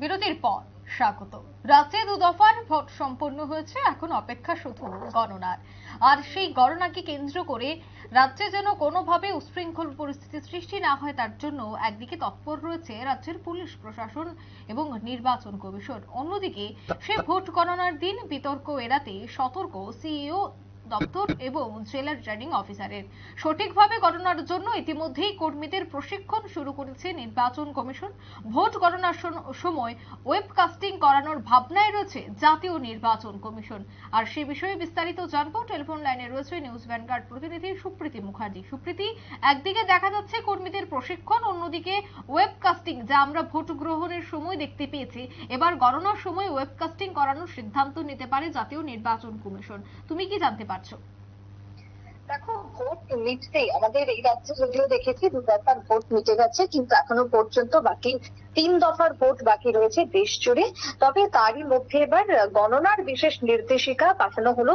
বিরতির পর স্বাগত। রাজ্যে দু দফার ভোট সম্পন্ন হয়েছে এখন অপেক্ষা শুধু গণনার আর সেই গণনাকে কেন্দ্র করে রাজ্যে যেন কোনোভাবে উশৃঙ্খল পরিস্থিতি সৃষ্টি না হয় তার জন্য একদিকে তৎপর রয়েছে রাজ্যের পুলিশ প্রশাসন এবং নির্বাচন কমিশন। অন্যদিকে সে ভোট গণনার দিন বিতর্ক এড়াতে সতর্ক সিইও দপ্তর এবং জেলার রিটার্নিং অফিসারের। সঠিকভাবে গণনার জন্য ইতিমধ্যেই কর্মীদের প্রশিক্ষণ শুরু করেছে নির্বাচন কমিশন। ভোট গণনার সময় ওয়েবকাস্টিং করানোর ভাবনায় রয়েছে জাতীয় নির্বাচন কমিশন। আর সে বিষয়ে বিস্তারিত জানব। টেলিফোন লাইনে রয়েছে নিউজ ভ্যানগার্ড প্রতিনিধি সুপ্রীতি মুখার্জি। সুপ্রীতি, একদিকে দেখা যাচ্ছে কর্মীদের প্রশিক্ষণ, অন্যদিকে ওয়েবকাস্টিং, যা আমরা ভোট গ্রহণের সময় দেখতে পেয়েছি। এবার গণনার সময় ওয়েবকাস্টিং করানোর সিদ্ধান্ত নিতে পারে জাতীয় নির্বাচন কমিশন। তুমি কি জানতে পারছ দেখো, ভোট মিটতেই আমাদের এই রাজ্যে যদিও দেখেছি দু ব্যাপার ভোট মিটে গেছে, কিন্তু এখনও পর্যন্ত বাকি তিন দফার ভোট বাকি রয়েছে দেশ জুড়ে। তবে তারই মধ্যে এবার গণনার বিশেষ নির্দেশিকা পাঠানো হলো।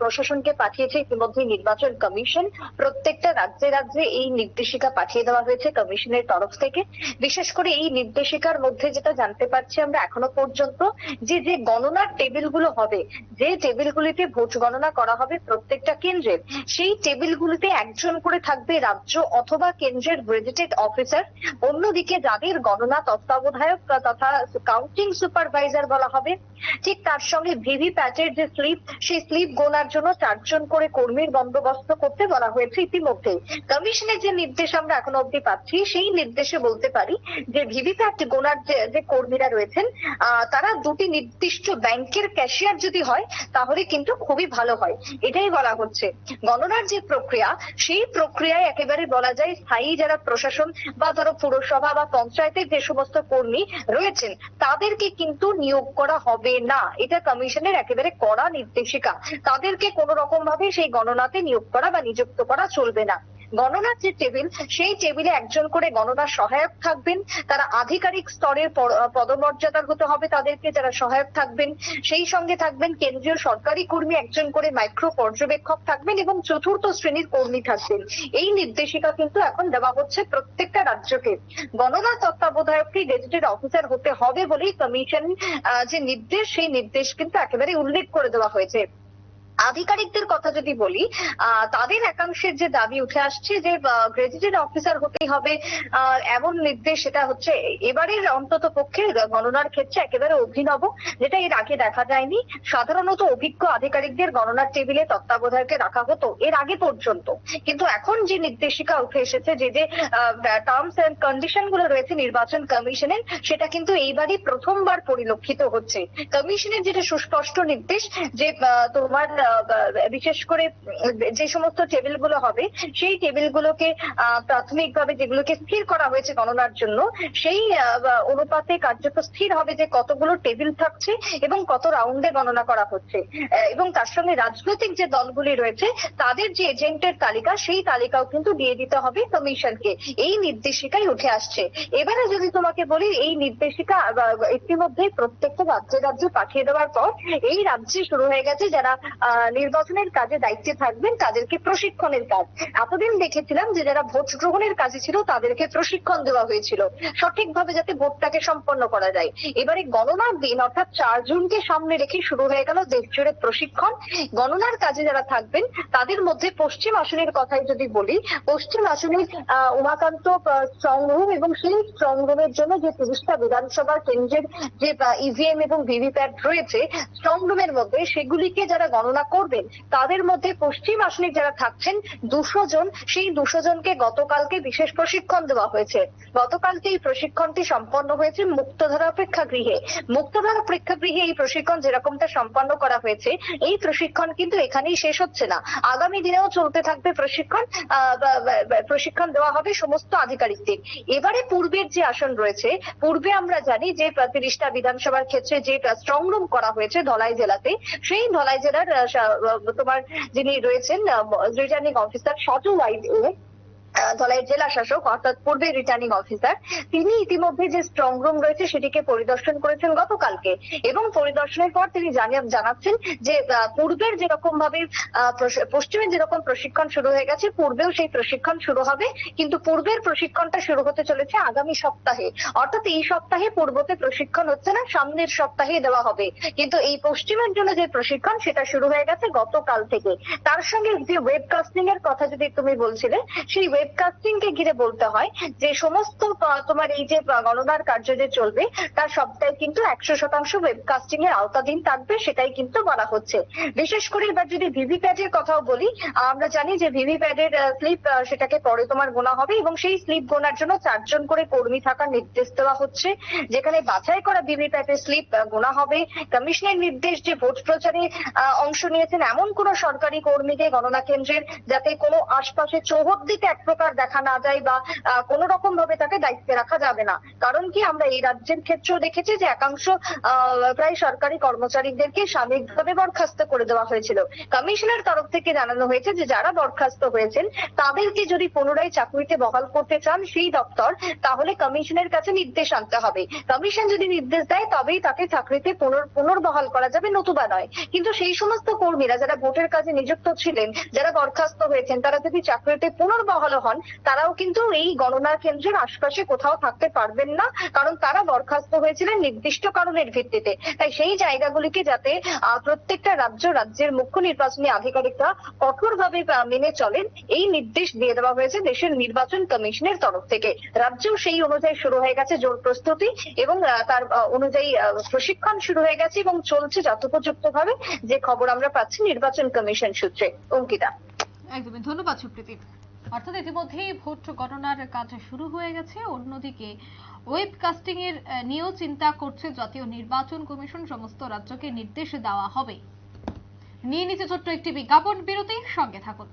প্রশাসনকে পাঠিয়েছে ইতিমধ্যে নির্বাচন কমিশন। প্রত্যেকটা রাজ্যে রাজ্যে এই নির্দেশিকা পাঠিয়ে দেওয়া হয়েছে কমিশনের তরফ থেকে। বিশেষ করে এই নির্দেশিকার মধ্যে যেটা জানতে পারছি আমরা এখনও পর্যন্ত, যে যে গণনার টেবিলগুলো হবে, যে টেবিলগুলিতে ভোট গণনা করা হবে প্রত্যেকটা কেন্দ্রের, সেই টেবিলগুলিতে একজন করে থাকবে রাজ্য অথবা কেন্দ্রের গেজেটেড অফিসার। অন্যদিকে যাদের গণনা, তত্ত্বাবধায়ক তথা কাউন্টিং সুপারভাইজার বলা হবে। ঠিক তার সঙ্গে ভিভি প্যাটের যে স্লিপ, সেই স্লিপ গোনার জন্য চারজন করে কর্মীর বন্দোবস্ত করতে বলা হয়েছে ইতিমধ্যে। কমিশনের যে নির্দেশ আমরা এখনও অব্দি পাচ্ছি, সেই নির্দেশে বলতে পারি যে ভিভিপ্যাট গোনার যে কর্মীরা রয়েছেন তারা দুটি নির্দিষ্ট ব্যাংকের ক্যাশিয়ার যদি হয়, তাহলে কিন্তু খুবই ভালো হয়। এটাই বলা হচ্ছে। গণনার যে প্রক্রিয়া, সেই প্রক্রিয়ায় একেবারে বলা যায় স্থায়ী যারা প্রশাসন বা ধরো পুরসভা বা পঞ্চায়েতের যে সমস্ত কর্মী রয়েছেন, তাদেরকে কিন্তু নিয়োগ করা হবে না। এটা কমিশনের একেবারে কড়া নির্দেশিকা। তাদেরকে কোনো রকম ভাবে সেই গণনাতে নিয়োগ করা বা নিযুক্ত করা চলবে না। গণনার যে টেবিল সেই টেবিলে একজন করে গণনা সহায়ক থাকবেন। তারা আধিকারিক স্তরের পদমর্যাদার হতে হবে তাদেরকে, যারা সহায়ক থাকবেন। সেই সঙ্গে থাকবেন কেন্দ্রীয় সরকারি কর্মী, একজন করে মাইক্রো পর্যবেক্ষক থাকবেন এবং চতুর্থ শ্রেণির কর্মী থাকবেন। এই নির্দেশিকা কিন্তু এখন দেওয়া হচ্ছে প্রত্যেকটা রাজ্যকে। গণনা তত্ত্বাবধায়ককে গেজেটেড অফিসার হতে হবে বলেই কমিশন যে নির্দেশ, সেই নির্দেশ কিন্তু একেবারে উল্লেখ করে দেওয়া হয়েছে। আধিকারিকদের কথা যদি বলি তাদের একাংশের যে দাবি উঠে আসছে যে গ্রেজেটেড অফিসার হতেই হবে এমন নির্দেশ সেটা হচ্ছে এবারের অন্তত পক্ষে গণনার ক্ষেত্রে একেবারে অভিনব, যেটা এর আগে দেখা যায়নি। সাধারণত অভিজ্ঞ আধিকারিকদের গণনার টেবিলে তত্ত্বাবধায়কে রাখা হতো এর আগে পর্যন্ত। কিন্তু এখন যে নির্দেশিকা উঠে এসেছে যে যে টার্মস এন্ড কন্ডিশনগুলো রয়েছে নির্বাচন কমিশনের, সেটা কিন্তু এইবারই প্রথমবার পরিলক্ষিত হচ্ছে। কমিশনের যেটা সুস্পষ্ট নির্দেশ যে তোমার বিশেষ করে যে সমস্ত টেবিলগুলো হবে সেই টেবিল গুলোকে প্রাথমিকভাবে যেগুলোকে স্থির করা হয়েছে গণনার জন্য সেই অনুপাতে কার্যত স্থির হবে যে কতগুলো টেবিল থাকছে এবং কত রাউন্ডে গণনা করা হচ্ছে। এবং তার সঙ্গে রাজনৈতিক যে দলগুলি রয়েছে তাদের যে এজেন্টের তালিকা সেই তালিকাও কিন্তু দিয়ে দিতে হবে কমিশনকে এই নির্দেশিকাই উঠে আসছে। এবারে যদি তোমাকে বলি এই নির্দেশিকা আহ, ইতিমধ্যেই প্রত্যেকটা রাজ্যে রাজ্যে পাঠিয়ে দেওয়ার পর এই রাজ্যে শুরু হয়ে গেছে যারা নির্বাচনের কাজে দায়িত্বে থাকবেন তাদেরকে প্রশিক্ষণের কাজ। এতদিন দেখেছিলাম যে যারা ভোট গ্রহণের কাজে ছিল তাদেরকে প্রশিক্ষণ দেওয়া হয়েছিল, সঠিকভাবে যাতে ভোটটাকে সম্পন্ন করা যায়। এবারে গণনার দিন, অর্থাৎ চার জুনকে সামনে রেখে শুরু হয়ে গেল দেশ জুড়ে প্রশিক্ষণ। গণনার কাজে যারা থাকবেন, তাদের মধ্যে পশ্চিম আসনের কথাই যদি বলি, পশ্চিম আসনের উমাকান্ত স্ট্রং রুম এবং সেই স্ট্রং রুমের জন্য যে তিরিশটা বিধানসভা কেন্দ্রের যে ইভিএম এবং ভিভিপ্যাট রয়েছে স্ট্রং রুমের মধ্যে সেগুলিকে যারা গণনা করবেন। তাদের মধ্যে পশ্চিম আসনে যারা থাকছেন, দুশো জন, সেই দুশো জনকে গতকালকে বিশেষ প্রশিক্ষণ দেওয়া হয়েছে। গতকালকে এই প্রশিক্ষণটি সম্পন্ন হয়েছে মুক্তধারা প্রেক্ষাগৃহে। মুক্তধারা প্রেক্ষাগৃহে এই প্রশিক্ষণ যেরকমটা সম্পন্ন করা হয়েছে, এই প্রশিক্ষণ কিন্তু এখানেই শেষ হচ্ছে না। আগামী দিনেও চলতে থাকবে প্রশিক্ষণ প্রশিক্ষণ দেওয়া হবে সমস্ত আধিকারিকদের। এবারে পূর্বের যে আসন রয়েছে, পূর্বে আমরা জানি যে তিরিশটা বিধানসভার ক্ষেত্রে যে স্ট্রং রুম করা হয়েছে ধলাই জেলাতে, সেই ধলাই জেলার তোমার যিনি রয়েছেন রিটার্নিং অফিসার সজল ওয়াইদ ধলাইয়ের জেলা শাসক, অর্থাৎ পূর্বে রিটার্নিং অফিসার তিনি ইতিমধ্যে যে স্ট্রং রুম রয়েছে সেটিকে পরিদর্শন করেছেন গতকালকে এবং পরিদর্শনের পর তিনি জানাচ্ছেন যে পূর্বের যেরকম ভাবে পশ্চিমে যেরকম প্রশিক্ষণ শুরু হয়ে গেছে, পূর্বেও সেই প্রশিক্ষণ শুরু হবে, কিন্তু পূর্বের প্রশিক্ষণটা শুরু হতে চলেছে আগামী সপ্তাহে। অর্থাৎ এই সপ্তাহে পূর্বতে প্রশিক্ষণ হচ্ছে না, সামনের সপ্তাহে দেওয়া হবে। কিন্তু এই পশ্চিমের জন্য যে প্রশিক্ষণ, সেটা শুরু হয়ে গেছে গতকাল থেকে। তার সঙ্গে যে ওয়েবকাস্টিং এর কথা যদি তুমি বলছিলে, সেই ওয়েবকাস্টিং কে ঘিরে বলতে হয় যে সমস্ত তোমার এই যে গণনার কার্য যে চলবে, তার সবটাই কিন্তু একশো শতাংশ ওয়েবকাস্টিং এর আওতাধীন থাকবে, সেটাই কিন্তু বলা হচ্ছে। বিশেষ করে এবার যদি ভিভিপ্যাট এর কথাও বলি আমরা জানি যে ভিভিপ্যাট এর স্লিপ সেটাকে পরে তোমার গোনা হবে এবং সেই স্লিপ গোনার জন্য চারজন করে কর্মী থাকার নির্দেশ দেওয়া হচ্ছে, যেখানে বাছাই করা ভিভিপ্যাট এর স্লিপ গোনা হবে। কমিশনের নির্দেশ যে ভোট প্রচারে অংশ নিয়েছেন এমন কোন সরকারি কর্মীকে গণনা কেন্দ্রের, যাতে কোনো আশপাশে চৌহদ্দিতে এক প্রকার দেখা না যায় বা কোন রকম ভাবে তাকে দায়িত্বে রাখা যাবে না। কারণ কি আমরা এই রাজ্যের ক্ষেত্রেও দেখেছি যে একাংশ প্রায় সরকারি কর্মচারীদেরকে সাময়িকভাবে বরখাস্ত করে দেওয়া হয়েছিল। কমিশনের তরফ থেকে জানানো হয়েছে যে যারা বরখাস্ত হয়েছেন, তাদেরকে যদি পুনরায় চাকরিতে বহাল করতে চান সেই দপ্তর, তাহলে কমিশনের কাছে নির্দেশ আনতে হবে। কমিশন যদি নির্দেশ দেয়, তবেই তাকে চাকরিতে পুনর- পুনর্বহাল করা যাবে, নতুবা নয়। কিন্তু সেই সমস্ত কর্মীরা যারা ভোটের কাজে নিযুক্ত ছিলেন, যারা বরখাস্ত হয়েছেন, তারা যদি চাকরিতে পুনর্বহাল হন, তারাও কিন্তু এই গণনা কেন্দ্রের আশপাশে কোথাও থাকতে পারবেন না, কারণ তারা বরখাস্ত হয়েছিলেন নির্দিষ্ট কারণের ভিত্তিতে। তাই সেই জায়গাগুলিকে যাতে প্রত্যেকটা রাজ্য, রাজ্যের মুখ্য নির্বাচনী আধিকারিকরা কঠোরভাবে মেনে চলেন, এই নির্দেশ দিয়ে দেওয়া হয়েছে দেশের নির্বাচন কমিশনের তরফ থেকে। রাজ্যেও সেই অনুযায়ী শুরু হয়ে গেছে জোর প্রস্তুতি এবং তার অনুযায়ী প্রশিক্ষণ শুরু হয়ে গেছে এবং চলছে যথোপযুক্ত ভাবে যে খবর আমরা পাচ্ছি নির্বাচন কমিশন সূত্রে। অঙ্কিতা। একদমই। ধন্যবাদ সুপ্রীতি। অর্থাৎ ইতিমধ্যেই ভোট গণনার কাজ শুরু হয়ে গেছে। অন্যদিকে ওয়েব কাস্টিং এর নিয়েও চিন্তা করছে জাতীয় নির্বাচন কমিশন। সমস্ত রাজ্যকে নির্দেশ দেওয়া হবে। নিয়ে নিচে ছোট্ট একটি বিজ্ঞাপন। বিরতি সঙ্গে থাকুন।